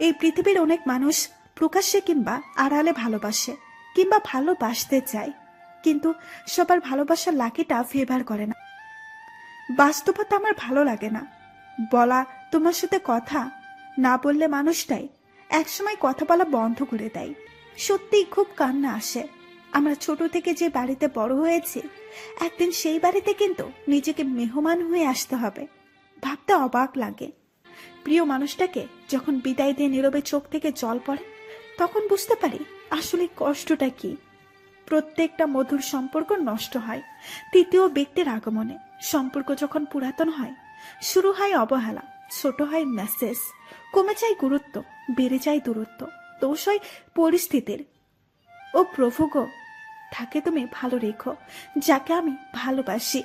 এই পৃথিবীর অনেক মানুষ প্রকাশ্যে কিংবা আড়ালে ভালোবাসে, কিংবা ভালোবাসতে চায়, কিন্তু সবার ভালোবাসার লাকিটা ফেভার করে না। বাস্তবতা আমার ভালো লাগে না। বলা তোমার সাথে কথা, না বললে মানুষটাই একসময় কথা বলা বন্ধ করে দেয়। সত্যিই খুব কান্না আসে। আমরা ছোট থেকে যে বাড়িতে বড় হয়েছি, একদিন সেই বাড়িতে কিন্তু নিজেকে মেহমান হয়ে আসতে হবে। ভাবতে অবাক লাগে। প্রিয় মানুষটাকে যখন বিদায় দিয়ে নীরবে চোখ থেকে জল পড়ে, তখন বুঝতে পারি আসলে কষ্টটা কি। প্রত্যেকটা মধুর সম্পর্ক নষ্ট হয়। তৃতীয় ব্যক্তির আগমনে সম্পর্ক যখন পুরাতন হয়, শুরু হয় অবহেলা, ছোট হয় মেসেজ, কমে যায় গুরুত্ব, বেড়ে যায় দূরত্ব, দোষ হয় পরিস্থিতির। ও প্রভু গো থাকে তুমি ভালো রেখো, যাকে আমি ভালোবাসি।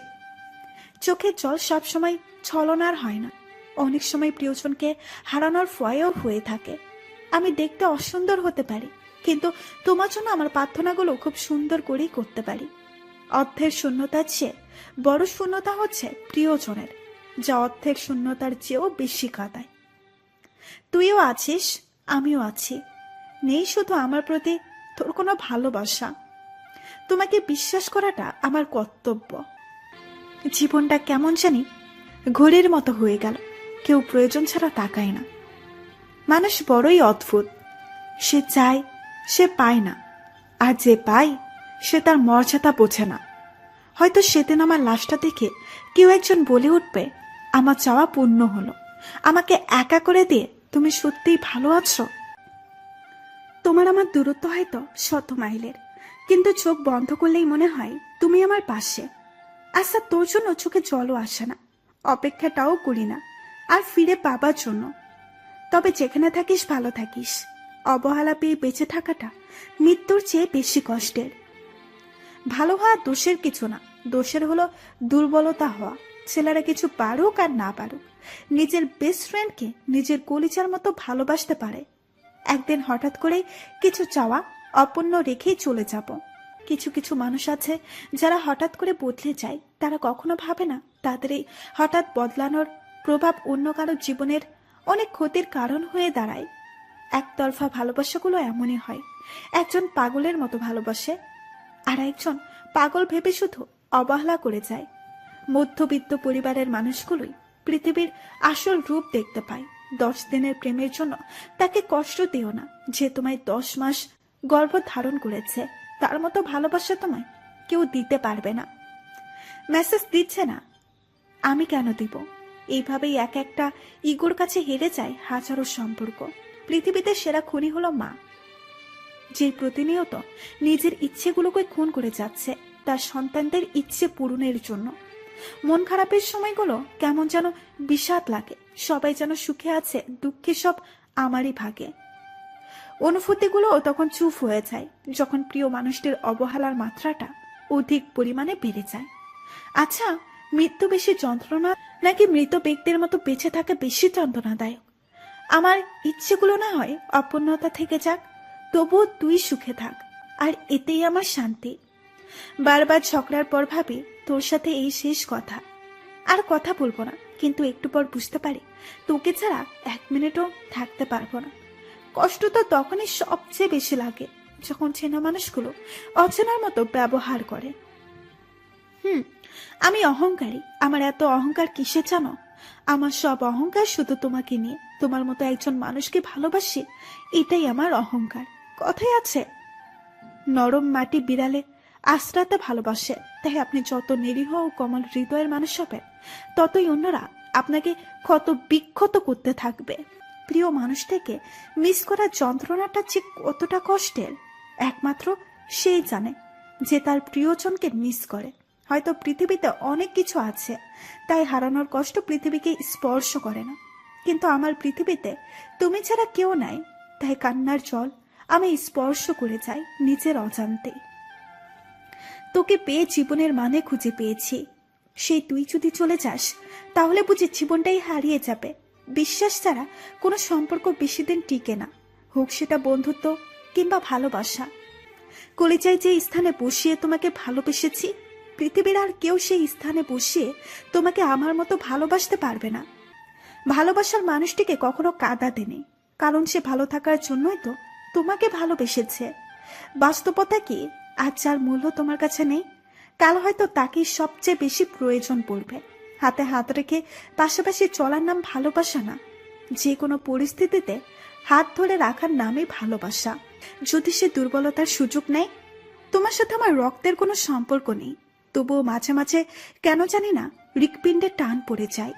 চোখের জল সবসময় ছলনার হয় না। অনেক সময় প্রিয়জনকে হারানোর ভয়ও হয়ে থাকে। আমি দেখতে অসুন্দর হতে পারি, কিন্তু তোমার জন্য আমার প্রার্থনাগুলো খুব সুন্দর করেই করতে পারি। অর্থের শূন্যতার চেয়ে বড় শূন্যতা হচ্ছে প্রিয়জনের, যা অর্থের শূন্যতার চেয়েও বেশি কাদায়। তুইও আছিস, আমিও আছি। নেই শুধু আমার প্রতি তোর কোনো ভালোবাসা। তোমাকে বিশ্বাস করাটা আমার কর্তব্য। জীবনটা কেমন জানি ঘড়ির মতো হয়ে গেল। কেউ প্রয়োজন ছাড়া তাকায় না। মানুষ বড়ই অদ্ভুত। সে চায়, সে পায় না। আর যে পায়, সে তার মর্যাদা বোঝে না। হয়তো সেদিন আমার লাশটা দেখে কেউ একজন বলে উঠবে, আমার চাওয়া পূর্ণ হলো। আমাকে একা করে দিয়ে তুমি সত্যিই ভালো আছো? তোমার আমার দূরত্ব হয়তো শত মাইলের, কিন্তু চোখ বন্ধ করলেই মনে হয় তুমি আমার পাশে। আচ্ছা তোর জন্য চোখে জলও আসে না। অপেক্ষাটাও করি না। আর ফিরে পাবার জন্য। তবে যেখানে থাকিস, ভালো থাকিস। অবহেলা পেয়ে বেঁচে থাকাটা মৃত্যুর চেয়ে বেশি কষ্টের। ভালো হওয়া দোষের কিছু না। দোষের হলো দুর্বলতা হওয়া। ছেলেরা কিছু পারুক আর না পারুক। নিজের বেস্ট ফ্রেন্ডকে নিজের কলিচার মতো ভালোবাসতে পারে। একদিন হঠাৎ করে কিছু চাওয়া অপূর্ণ রেখেই চলে যাব। কিছু কিছু মানুষ আছে যারা হঠাৎ করে বদলে যায়। তারা কখনো ভাবে না তাদের এই হঠাৎ বদলানোর প্রভাব অন্য কারও জীবনের অনেক ক্ষতির কারণ হয়ে দাঁড়ায়। একতরফা ভালোবাসাগুলো এমনই হয়। একজন পাগলের মতো ভালোবাসে, আর একজন পাগল ভেবে শুধু অবহেলা করে যায়। মধ্যবিত্ত পরিবারের মানুষগুলোই পৃথিবীর আসল রূপ দেখতে পায়। দশ দিনের প্রেমের জন্য তাকে কষ্ট দিও না, যে তোমায় দশ মাস গর্ভ ধারণ করেছে, তার মতো ভালোবাসা তোমায় কেউ দিতে পারবে না। মেসেজ দিচ্ছে না, আমি কেন দিব? এইভাবেই এক একটা ইগোর কাছে হেরে যায় হাজারো সম্পর্ক। পৃথিবীতে সেরা খুনি হলো মা। যে প্রতিনিয়ত নিজের ইচ্ছেগুলোকে খুন করে যাচ্ছে, তার সন্তানদের ইচ্ছে পূরণের জন্য। মন খারাপের সময়গুলো কেমন যেন বিষাদ লাগে, সবাই যেন সুখে আছে, দুঃখে সব আমারই ভাগে। অনুভূতিগুলো তখন চুপ হয়ে যায়, যখন প্রিয় মানুষটির অবহেলার মাত্রাটা অধিক পরিমাণে বেড়ে যায়। আচ্ছা মৃত্যু বেশি যন্ত্রণা নাকি মৃত ব্যক্তির মতো বেঁচে থাকা বেশি যন্ত্রণাদায়ক? আমার ইচ্ছেগুলো না হয় অপূর্ণতা থেকে যাক, তবুও তুই সুখে থাক, আর এতেই আমার শান্তি। বারবার ঝগড়ার পর ভাবি, তোর সাথে এই শেষ কথা। আর কথা বলব না, কিন্তু একটু পর বুঝতে পারি, তোকে ছাড়া এক মিনিটও থাকতে পারব না। কষ্ট তো তখনই সবচেয়ে বেশি লাগে, যখন চেনা মানুষগুলো অচেনার মতো ব্যবহার করে। আমি অহংকারী। আমার এত অহংকার কিসে জানো? আমার সব অহংকার শুধু তোমাকে নিয়ে। তোমার মতো একজন মানুষকে ভালোবাসি, এটাই আমার অহংকার। কথাই আছে, নরম মাটি বিড়ালে আশ্রাতে ভালোবাসে। তাই আপনি যত নিরীহ ও কমল হৃদয়ের মানুষ হবেন, ততই অন্যরা আপনাকে ক্ষত বিক্ষত করতে থাকবে। প্রিয় মানুষটাকে মিস করার যন্ত্রণাটা যে কতটা কষ্টের, একমাত্র সেই জানে যে তার প্রিয়জনকে মিস করে। হয়তো পৃথিবীতে অনেক কিছু আছে, তাই হারানোর কষ্ট পৃথিবীকে স্পর্শ করে না। কিন্তু আমার পৃথিবীতে তুমি ছাড়া কেউ নাই, তাই কান্নার জল আমি স্পর্শ করে যাই নিজের অজান্তে। তোকে পেয়ে জীবনের মানে খুঁজে পেয়েছি। সেই তুই যদি চলে যাস, তাহলে বুঝি জীবনটাই হারিয়ে যাবে। বিশ্বাস ছাড়া কোনো সম্পর্ক বেশি দিন টিকে না, হোক সেটা বন্ধুত্ব কিংবা ভালোবাসা। কলিজায় যে স্থানে বসিয়ে তোমাকে ভালোবেসেছি পৃথিবীর আর কেউ সেই স্থানে বসিয়ে তোমাকে আমার মতো ভালোবাসতে পারবে না। ভালোবাসার মানুষটিকে কখনো কাঁদাতে নেই কারণ সে ভালো থাকার জন্যই তো তোমাকে ভালোবেসেছে। বাস্তবতা কি? আজ যার মূল্য তোমার কাছে নেই, কাল হয়তো তাকে সবচেয়ে বেশি প্রয়োজন পড়বে। হাতে হাত রেখে পাশাপাশি চলার নাম ভালোবাসা না যে কোনো পরিস্থিতিতে হাত ধরে রাখার নামই ভালোবাসা। যদি সে দুর্বলতার সুযোগ নেয়, তোমার সাথে আমার রক্তের কোনো সম্পর্ক নেই। তবুও মাঝে মাঝে কেন জানি না হৃৎপিণ্ডে টান পড়ে যায়।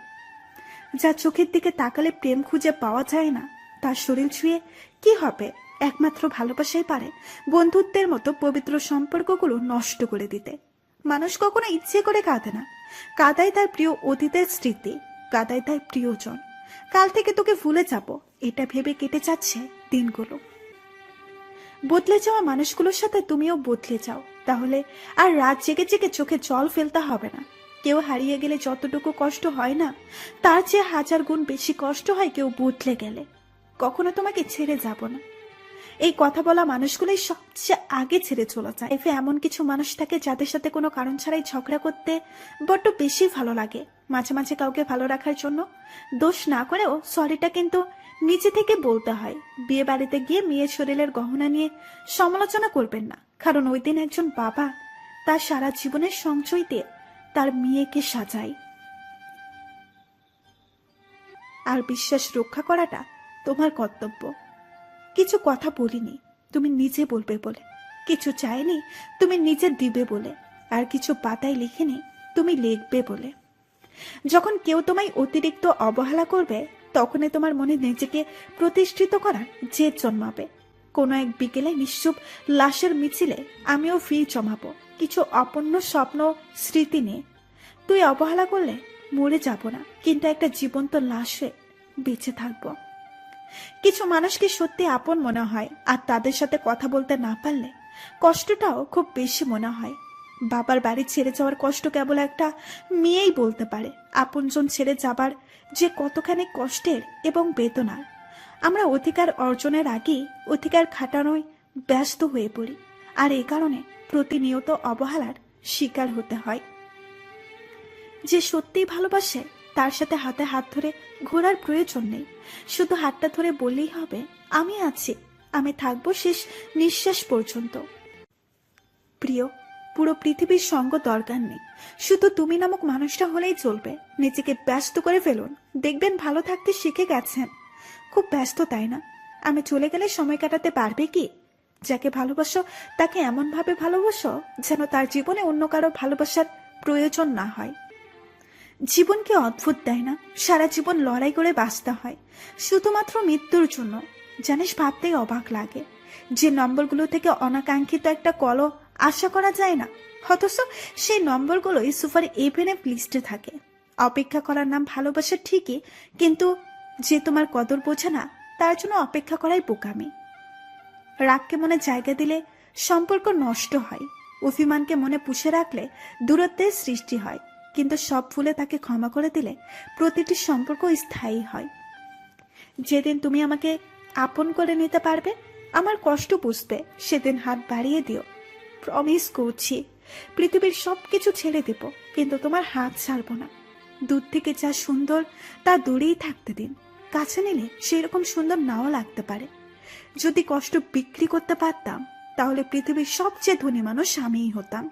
যা চোখের দিকে তাকালে প্রেম খুঁজে পাওয়া যায় না। তার শরীর ছুঁয়ে কি হবে? একমাত্র ভালোবাসাই পারে বন্ধুত্বের মতো পবিত্র সম্পর্কগুলো নষ্ট করে দিতে। মানুষ কখনো ইচ্ছে করে কাঁদে না। কাদায় তার প্রিয় অতীতের স্মৃতি কাদায় তার প্রিয়জন। কাল থেকে তোকে ভুলে যাব, এটা ভেবে কেটে যাচ্ছে দিনগুলো। বদলে যাওয়া মানুষগুলোর সাথে তুমিও বদলে যাও। তাহলে আর রাত জেগে জেগে চোখে জল ফেলতে হবে না। কেউ হারিয়ে গেলে যতটুকু কষ্ট হয় না, তার চেয়ে হাজার গুণ বেশি কষ্ট হয় কেউ বদলে গেলে। কখনো তোমাকে ছেড়ে যাব না। এই কথা বলা মানুষগুলোই সবচেয়ে আগে ছেড়ে চলে যায়। এফে এমন কিছু মানুষ থাকে যাদের সাথে কোনো কারণ ছাড়াই ঝগড়া করতে বড্ড বেশি ভালো লাগে। মাঝে মাঝে কাউকে ভালো রাখার জন্য দোষ না করেও সরিটা কিন্তু নিচে থেকে বলতে হয়। বিয়ে বাড়িতে গিয়ে মেয়ের শরীরের গহনা নিয়ে সমালোচনা করবেন না। কারণ ওই দিন একজন বাবা তার সারা জীবনের সঞ্চয় দিয়ে তার মেয়েকে সাজায়। আর বিশ্বাস রক্ষা করাটা তোমার কর্তব্য। কিছু কথা বলিনি। তুমি নিজে বলবে বলে। কিছু চাইনি, তুমি নিজে দিবে বলে। আর কিছু পাতায় লিখিনি, তুমি লিখবে বলে। যখন কেউ তোমায় অতিরিক্ত অবহেলা করবে, তখনই তোমার মনে নিজেকে প্রতিষ্ঠিত করার যে জন্মাবে। কোনো এক বিকেলে নিশ্চুপ লাশের মিছিলে আমিও ফি জমাবো। কিছু অপন্ন স্বপ্ন, স্মৃতি নিয়ে। তুই অবহেলা করলে মরে যাব না, কিন্তু একটা জীবন্ত লাশে বেঁচে থাকব। কিছু মানুষকে সত্যি আপন মনে হয়, আর তাদের সাথে কথা বলতে না পারলে কষ্টটাও খুব বেশি মনে হয়। বাবার বাড়ি ছেড়ে যাওয়ার কষ্ট কেবল একটা মেয়েই বলতে পারে, আপনজন ছেড়ে যাবার যে কতখানি কষ্টের এবং বেদনার। আমরা অধিকার অর্জনের আগেই অধিকার খাটানোয় ব্যস্ত হয়ে পড়ি, আর এই কারণে প্রতিনিয়ত অবহেলার শিকার হতে হয়। যে সত্যিই ভালোবাসে তার সাথে হাতে হাত ধরে ঘোরার প্রয়োজন নেই। শুধু হাতটা ধরে বললেই হবে, আমি আছি, আমি থাকব শেষ নিঃশ্বাস পর্যন্ত। প্রিয়, পুরো পৃথিবীর সঙ্গ দরকার নেই। শুধু তুমি নামক মানুষটা হলেই চলবে। নিজেকে ব্যস্ত করে ফেলুন। দেখবেন ভালো থাকতে শিখে গেছেন। খুব ব্যস্ত, তাই না? আমি চলে গেলে সময় কাটাতে পারবে কি? যাকে ভালোবাসো, তাকে এমনভাবে ভালোবাসো যেন তার জীবনে অন্য কারও ভালোবাসার প্রয়োজন না হয়। জীবনকে অদ্ভুত দেয় না। সারা জীবন লড়াই করে বাঁচতে হয়। শুধুমাত্র মৃত্যুর জন্য। জানিস, ভাবতেই অবাক লাগে। যে নম্বরগুলো থেকে অনাকাঙ্ক্ষিত একটা কল আশা করা যায় না। অথচ সেই নম্বরগুলোই সুপার এভেনে লিস্টে থাকে। অপেক্ষা করার নাম ভালোবাসা ঠিকই, কিন্তু যে তোমার কদর বোঝে না, তার জন্য অপেক্ষা করাই বোকামি। রাগকে মনে জায়গা দিলে সম্পর্ক নষ্ট হয়। অভিমানকে মনে পুষে রাখলে দূরত্বের সৃষ্টি হয়। কিন্তু সব ভুলে তাকে ক্ষমা করে দিলে প্রতিটি সম্পর্ক স্থায়ী হয়। যেদিন তুমি আমাকে আপন করে নিতে পারবে, আমার কষ্ট বুঝবে, সেদিন হাত বাড়িয়ে দিও। প্রমিস করছি, পৃথিবীর সব কিছু ছেড়ে দেব, কিন্তু তোমার হাত ছাড়বো না। দূর থেকে যা সুন্দর, তা দূরেই থাকতে দিন। কাছে নিলে সেরকম সুন্দর নাও লাগতে পারে। যদি কষ্ট বিক্রি করতে পারতাম, তাহলে পৃথিবীর সবচেয়ে ধনী মানুষ আমিই হতাম।